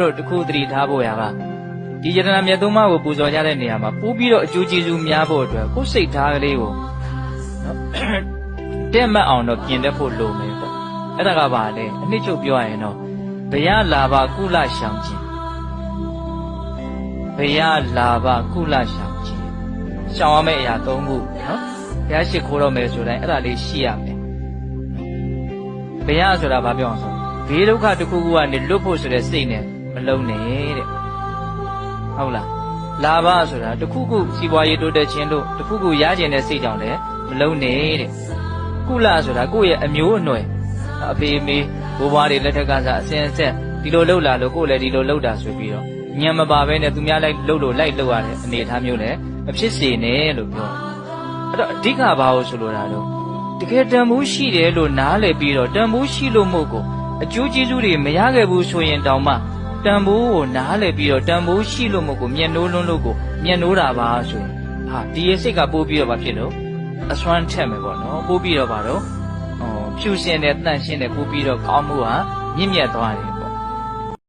တို့တခုသတိထားဖို့ရပါဒီယတနာမြတ်သုံးပါးကိုပူဇော်ကြတဲ့နေရာမှာပို့ပြီးတော့အကျိုးကျေးဇူးများဖို့အတွက်ကိုယ်စိတ်ထားကလေးကိုနော်တဲ့မှတ်အောင်တော့ပြင်တတ်ဖို့လိုမယ်ပေါ့အဲ့ဒါကပါလေအနှစ်ချုပ်ပြောရရင်တော့ဘယလာဘကုလရှောင်ခြင်းဘယလာဘကုလရှောင်ခြင်းရှောင်ရမယ့်အရာ၃ခုနော်ဘုရားရှိခိုးတော့မယ်ဆိုတိုင်းအဲ့ဒါလေးရှိရမယ်ဘယဆိုတာဘာပြောအောင်ဆိုဘေးဒုက္ခတစ်ခုခုကနေလွတ်ဖို့ဆိုတဲ့စိတ်နဲ့ မလုံးနဲ့တဲ့ဟုတ်လားလာဘဆိုတာတစ်ခုခုစီးပွားရေးတိုးတက်ခြင်းတို့တစ်ခုခုရကျင်တဲ့စိတ်ကြောင့်လည်းမလုံးနဲ့တဲ့ကုလဆိုတာကိုယ့်ရဲ့အမျိုးအနွယ်အဖေအမေဘိုးဘွားတွေလက်ထက်ကစားအစင်အဆက်ဒီလိုလှုပ်လာလို့ကိုယ်လည်းဒီလိုလှုပ်တာဆိုပြီးတော့ညံမပါဘဲနဲ့သူများလိုက်လှုပ်လို့လိုက်လှုပ်ရတဲ့အနေအထားမျိုးလည်းမဖြစ်စေနဲ့လို့ပြောတယ်အဲ့တော့အဓိကဘာလို့ဆိုလိုတာတော့တကယ်တန်ဖိုးရှိတယ်လို့နားလည်ပြီးတော့တန်ဖိုးရှိလို့မို့ကိုအကျိုးကျေးဇူးတွေမရခဲ့ဘူးဆိုရင်တောင်မှ တန်ဖိုးကိုနားလည်ပြီးတော့တန်ဖိုးရှိလို့မို့ကိုမျက်နှိုးလွန်းလို့ကိုမျက်နှိုးတာပါဆိုရင်ဟာဒီရဲ့စိတ်ကပိုးပြီးတော့ဘာဖြစ်လို့အစွမ်းထက်မယ်ပေါ့နော်ပိုးပြီးတော့ဘာတော့ဟောဖြူရှင်တဲ့တန့်ရှင်းတဲ့ပိုးပြီးတော့ကောင်းမှုဟာမြင့်မြတ်သွားတယ်